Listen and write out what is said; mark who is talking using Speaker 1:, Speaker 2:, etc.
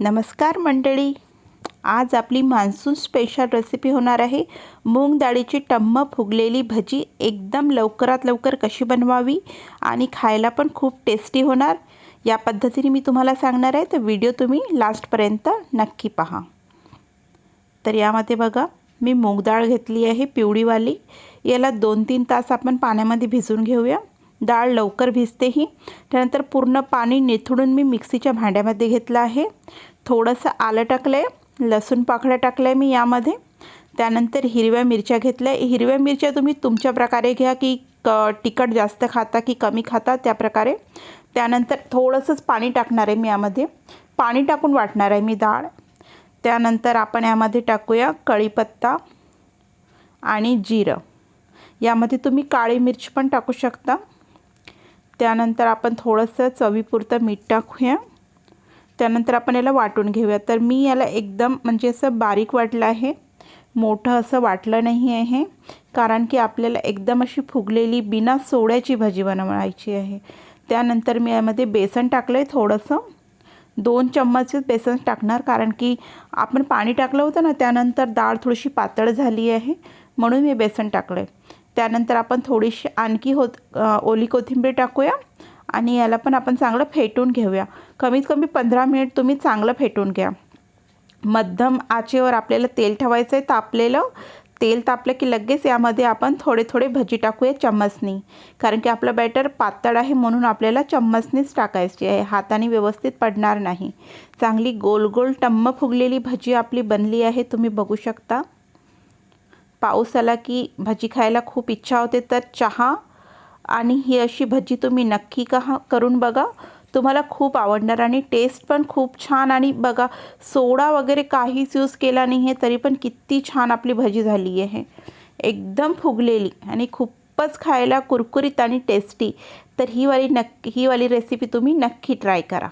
Speaker 1: नमस्कार मंडळी. आज आपली मान्सून स्पेशल रेसिपी होणार आहे. मूग डाळीची टम्म फुगलेली भजी एकदम लवकरात लवकर कशी बनवावी आणि खायला पण खूप टेस्टी होणार. या पद्धतीने मी तुम्हाला सांगणार आहे. तर व्हिडिओ तुम्ही लास्टपर्यंत नक्की पहा. तर यामध्ये बघा मी मूग डाळ घेतली आहे पिवळीवाली याला दोन तीन तास आपण पाण्यामध्ये भिजून घेऊया. डाळ लवकर भिजते ही त्यानंतर पूर्ण पाणी निथळून मी मिक्सीच्या भांड्यामध्ये घेतलं आहे. थोडंसं आलं टाकलं आहे लसूण पाकळ्या टाकल्या मी यामध्ये. त्यानंतर हिरव्या मिरच्या घेतल्या. हिरव्या मिरच्या तुम्ही तुमच्या प्रकारे घ्या की क तिखट जास्त खाता की कमी खाता त्या प्रकारे. त्यानंतर थोडंसंच पाणी टाकणार आहे मी यामध्ये. पाणी टाकून वाटणार आहे मी डाळ. त्यानंतर आपण यामध्ये टाकूया कढीपत्ता आणि जिरं. यामध्ये तुम्ही काळी मिरची पण टाकू शकता. त्यानंतर आपण थोडंसं चवीपुरतं मीठ टाकूया. त्यानंतर आपण याला वाटून घेऊया. तर मी याला एकदम म्हणजे असं बारीक वाटलं आहे. मोठं असं वाटलं नाही आहे. कारण की आपल्याला एकदम अशी फुगलेली बिना सोड्याची भाजी बनवायची आहे. त्यानंतर मी यामध्ये बेसन टाकलं आहे थोडंसं. दोन चम्मचच बेसन टाकणार कारण की आपण पाणी टाकलं होतं ना त्यानंतर डाळ थोडीशी पातळ झाली आहे. म्हणून मी बेसन टाकलं आहे त्यानंतर आपण थोडीशी आणखी होत ओली कोथिंबीर टाकूया आणि याला पण आपण चांगलं फेटून घेऊया. कमीत कमी पंधरा मिनिट तुम्ही चांगलं फेटून घ्या. मध्यम आचेवर आपल्याला तेल ठेवायचं आहे तापलेलं. तेल तापलं की लगेच यामध्ये आपण थोडे थोडे भजी टाकूया चम्मचनी. कारण की आपलं बॅटर पातळ आहे म्हणून आपल्याला चम्मचनीच टाकायची आहे. हाताने व्यवस्थित पडणार नाही. चांगली गोल गोल टम्म फुगलेली भजी आपली बनली आहे. तुम्ही बघू शकता. पाऊस आला की भजी खायला खूप इच्छा होते तर चहा आणि ही अशी भजी तुम्ही नक्की का करून बघा. तुम्हाला खूप आवडणार आणि टेस्ट पण खूप छान आणि बघा सोडा वगैरे काहीच यूज केला नाही आहे तरी पण किती छान आपली भजी झाली आहे. एकदम फुगलेली आणि खूपच खायला कुरकुरीत आणि टेस्टी तर ही वाली नक्की ही वाली रेसिपी तुम्ही नक्की ट्राय करा.